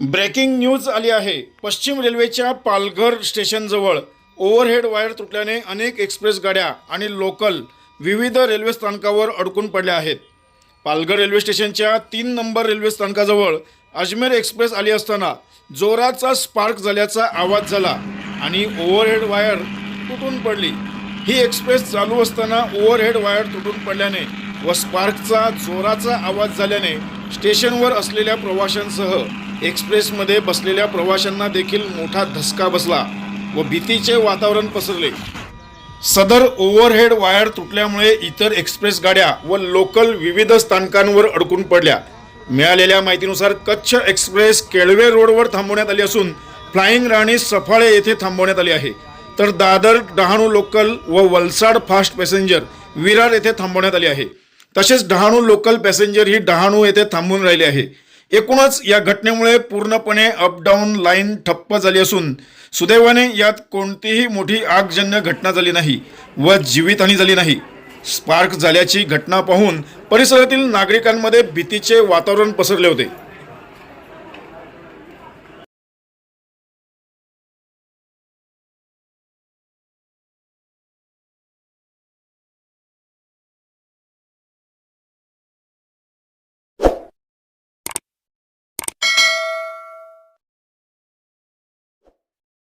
Breaking news आली आहे. पश्चिम रेल्वेच्या पालघर स्टेशनजवळ ओव्हरहेड वायर तुटल्याने अनेक एक्सप्रेस गाड्या आणि लोकल विविध रेल्वे स्थानकावर अडकून पडल्या आहेत. पालघर रेल्वे स्टेशनच्या तीन नंबर रेल्वे स्थानकाजवळ अजमेर एक्सप्रेस आली असताना जोराचा स्पार्क झाल्याचा आवाज झाला आणि ओव्हरहेड वायर तुटून पडली. ही एक्सप्रेस चालू असताना ओव्हरहेड वायर तुटून पडल्याने व स्पार्कचा जोराचा आवाज झाल्याने स्टेशनवर असलेल्या प्रवाशांसह एक्सप्रेसमध्ये बसलेल्या प्रवाशांना देखील मोठा धसका बसला व भीतीचे वातावरण पसरले. सदर ओव्हरहेड वायर तुटल्यामुळे इतर एक्सप्रेस गाड्या व लोकल विविध स्थानकांवर अडकून पडल्या. मिळालेल्या माहितीनुसार कच्छ एक्सप्रेस केळवे रोडवर थांबवण्यात आली असून फ्लाईंग राणी सफाळे येथे थांबवण्यात आली आहे. तर दादर डहाणू लोकल व वलसाड फास्ट पॅसेंजर विरार येथे थांबवण्यात आली आहे. तसेच डहाणू लोकल पॅसेंजर ही डहाणू येथे थांबून राहिली आहे. एकूणच या घटनेमुळे पूर्णपणे अपडाऊन लाईन ठप्प झाली असून सुदैवाने यात कोणतीही मोठी आगजन्य घटना झाली नाही व जीवितहानी झाली नाही. स्पार्क झाल्याची घटना पाहून परिसरातील नागरिकांमध्ये भीतीचे वातावरण पसरले होते.